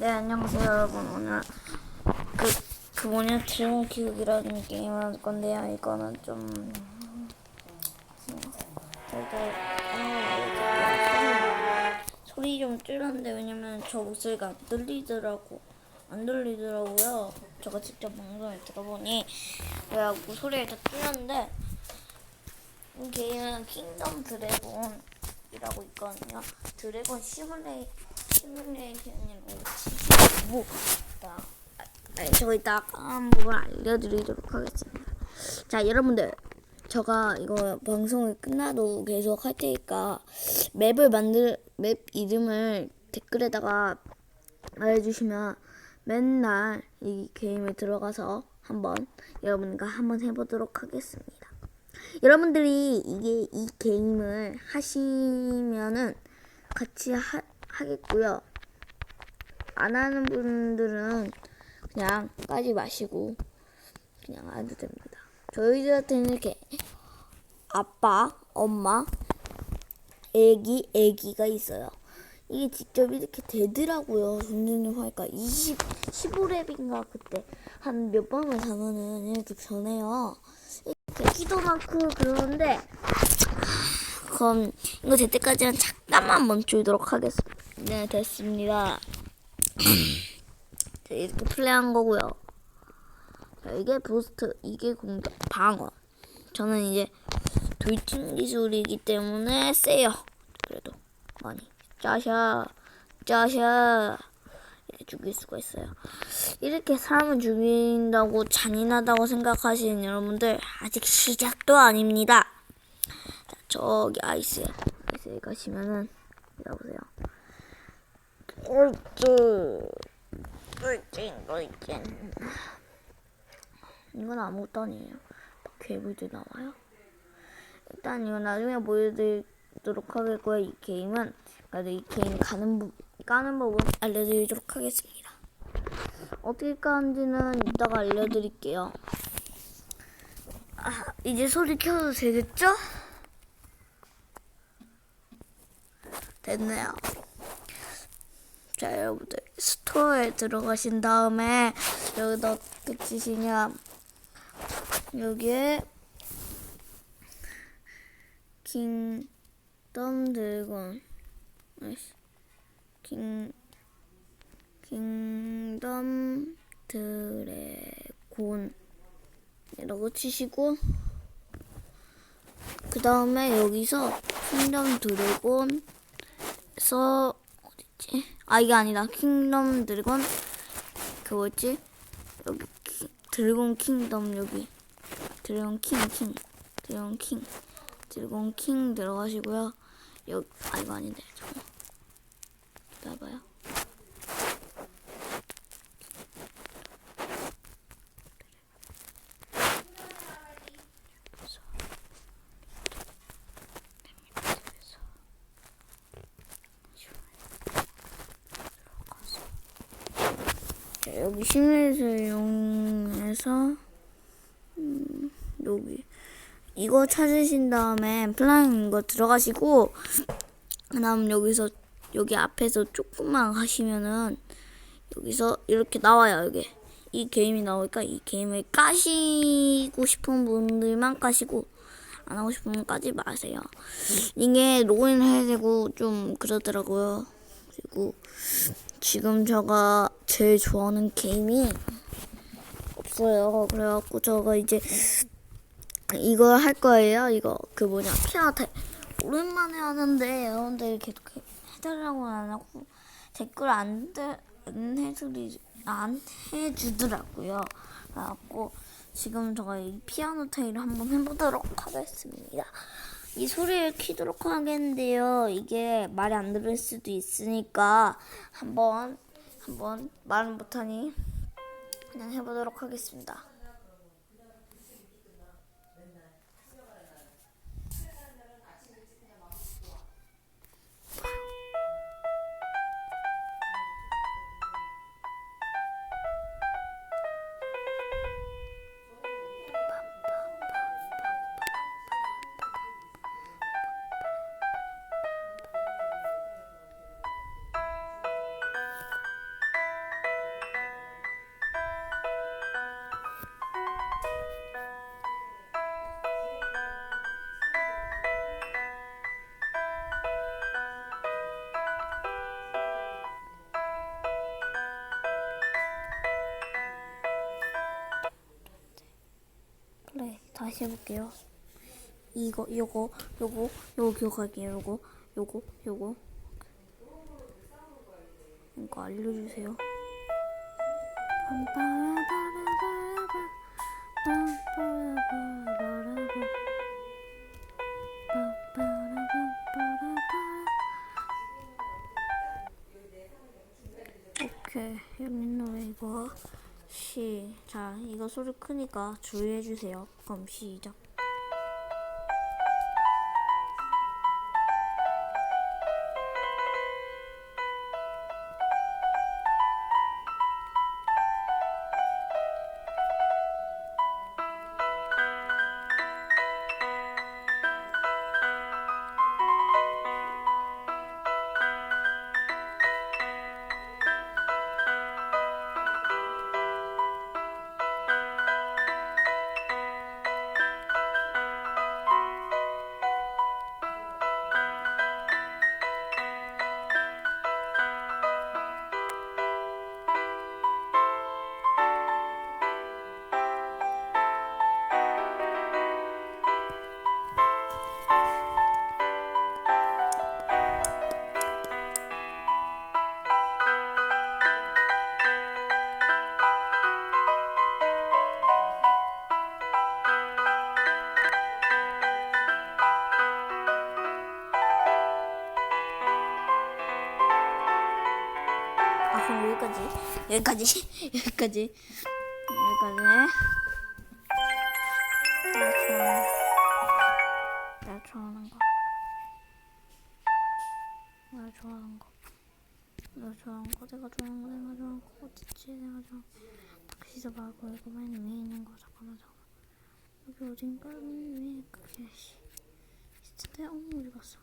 네 안녕하세요 여러분. 오늘 그, 그 뭐냐 드래곤 키우기라는 게임을 할 건데요. 이거는 좀 저도 아, 소리 좀 줄였는데 왜냐면 저 목소리가 안 들리더라고 안 들리더라고요. 제가 직접 방송을 들어보니 그래갖고 소리를 다 줄였는데 이 게임은 킹덤 드래곤이라고 있거든요. 드래곤 시뮬레이 시뮬레이션이라고 치시고 나 아니 저 이따 한 부분 알려드리도록 하겠습니다. 자 여러분들 제가 이거 방송이 끝나도 계속 할 테니까 맵을 만들 맵 이름을 댓글에다가 알려주시면 맨날 이 게임에 들어가서 한번 여러분과 한번 해보도록 하겠습니다. 여러분들이 이게 이 게임을 하시면은 같이 하, 하겠고요. 안 하는 분들은 그냥 까지 마시고 그냥 안 해도 됩니다. 저희들한테는 이렇게 아빠, 엄마, 애기, 애기가 있어요. 이게 직접 이렇게 되더라고요. 점점점 하니까 20, 15렙인가 그때 한 몇 번을 가면은 이렇게 변해요. 키도 많고 그러는데 그럼 이거 될 때까지는 잠깐만 멈추도록 하겠습니다. 네, 됐습니다. 자, 이렇게 플레이한 거고요. 자, 이게 부스트, 이게 공격, 방어. 저는 이제 돌진 기술이기 때문에 세요. 그래도 많이 짜샤, 짜샤 죽일 수가 있어요. 이렇게 사람을 죽인다고 잔인하다고 생각하시는 여러분들 아직 시작도 아닙니다. 자, 저기 아이스, 아이스에 가시면은 여보세요. 옳지. 옳지, 옳지. 이건 아무것도 아니에요. 괴물도 나와요. 일단 이거 나중에 보여드리도록 하겠고요. 이 게임은 그래도 이 게임 가는 부, 까는 법은 알려드리도록 하겠습니다. 어떻게 까는지는 이따가 알려드릴게요. 아, 이제 소리 켜도 되겠죠? 됐네요. 자, 여러분들 스토어에 들어가신 다음에 여기다 어떻게 치시냐 여기에 킹덤 드래곤. 킹 킹덤 드래곤 이라고 치시고 그 다음에 여기서 킹덤 드래곤 에서 어딨지? 아 이게 아니다. 킹덤 드래곤 그 뭐지? 여기 키, 드래곤 킹덤 여기. 드래곤 킹킹. 드래곤 킹. 드래곤 킹 들어가시고요. 여기 아 이거 아닌데. 잠깐 기다려봐요 자, 여기 시뮬레이터 이용해서 음, 여기. 이거 찾으신 다음에 플라잉 이거 들어가시고 그다음 여기서 여기 앞에서 조금만 하시면은 여기서 이렇게 나와요 여기 이 게임이 나오니까 이 게임을 까시고 싶은 분들만 까시고 안 하고 분 까지 마세요. 이게 로그인 해야 되고 좀 그러더라고요 그리고 지금 제가 제일 좋아하는 게임이 없어요. 그래갖고 제가 이제 이걸 할 거예요. 이거 그 뭐냐 피아노 테 오랜만에 하는데 여러분들 계속 해달라고 안 하고 댓글 안, 들, 안 해주리 안 해주더라고요. 그래갖고 지금 제가 이 피아노 테일을 한번 해보도록 하겠습니다. 이 소리를 키도록 하겠는데요. 이게 말이 안 들을 수도 있으니까 한번 한번 말은 못하니 그냥 해보도록 하겠습니다. 다시 해볼게요. 이거, 요거, 요거, 요거 기억할게요. 요거, 요거, 요거. 이거 알려주세요. 오케이, 연민 노래 이거 시작. 이거 소리 크니까 주의해 주세요. 그럼 시작. 여기까지? 여기까지? 여기까지? 여기까지? 나 좋아하는 나 좋아하는 거. 나 좋아하는 거. 나 좋아하는 거. 내가 좋아하는 거 내가 좋아하는 거. 어딨지? 내가 좋아하는 거. 택시도 말고 이거 맨 위에 있는 거 잠깐만 잠깐만 여기 어딘가? 맨 위에 그게 씨. 진짜 어머 어디 갔어.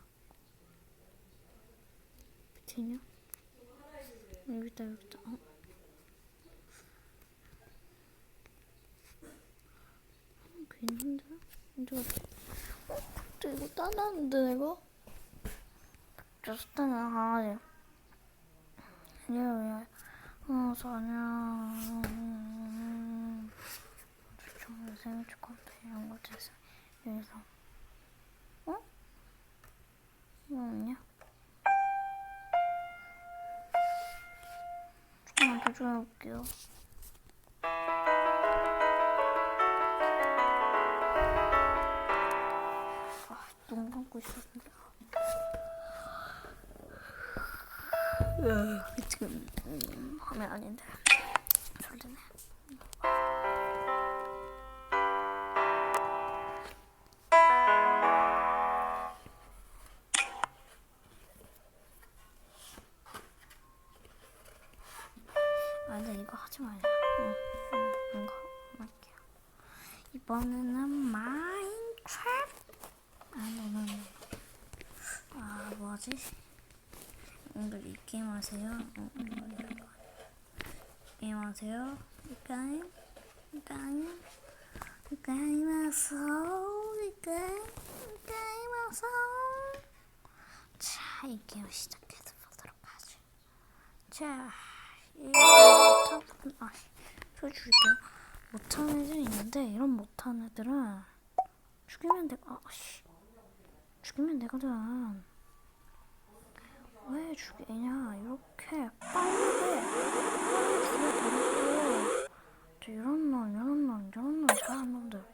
밑에 있냐 여기 있다 여기 있다 어? 음, 괜찮은데? 이거 어? 근데 이거 따놨는데 내가? 좋다는 강아지 아니야 아니야 어 사냐 정말 생일 축하한다 이런 거 됐어 여기서 어? 아 조여볼게요. 아, 눈 감고 있었는데. 으, 지금 음, 화면 아닌데. 졸리네. 하지 말자. 응, 응, 이거 할게요. 이번에는 마인크래프트. 아, 너는 아, 뭐지? 오늘 이 게임 하세요? 어. 게임 하세요? 이 게임? 이 게임? 이 게임 하세요? 이 게임? 이 게임 하세요? 자, 이 게임 시작해서 보도록 하죠. 자, 이 못한 아, 소리 줄게요. 못한 애들 있는데 이런 못한 애들은 죽이면 돼. 아, 씨, 죽이면 되거든. 왜 죽이냐? 이렇게 빠르게 죽여버리고 저 이런 놈, 이런 놈, 이런 놈 잘하는 놈들,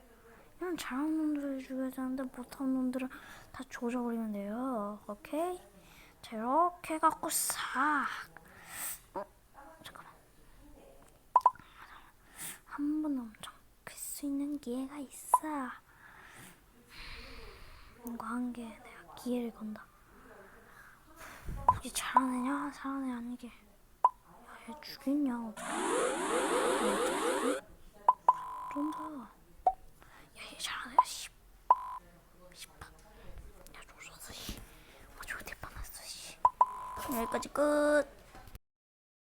이런 잘하는 놈들을 죽여야 되는데 못하는 놈들은 다 조져버리면 돼요. 오케이? 자, 이렇게 갖고 싹. 어? 잠깐만. 한 번 엄청 클 수 있는 기회가 있어. 이거 한개 내가 기회를 건다. 이게? 잘하는 애 아니게. 야, 얘 죽였냐? 좀 봐. 야, 얘 애야, 씨. 씨발. 야, 조졌어, 씨. 어, 저거 대판났어, 씨. 여기까지 끝.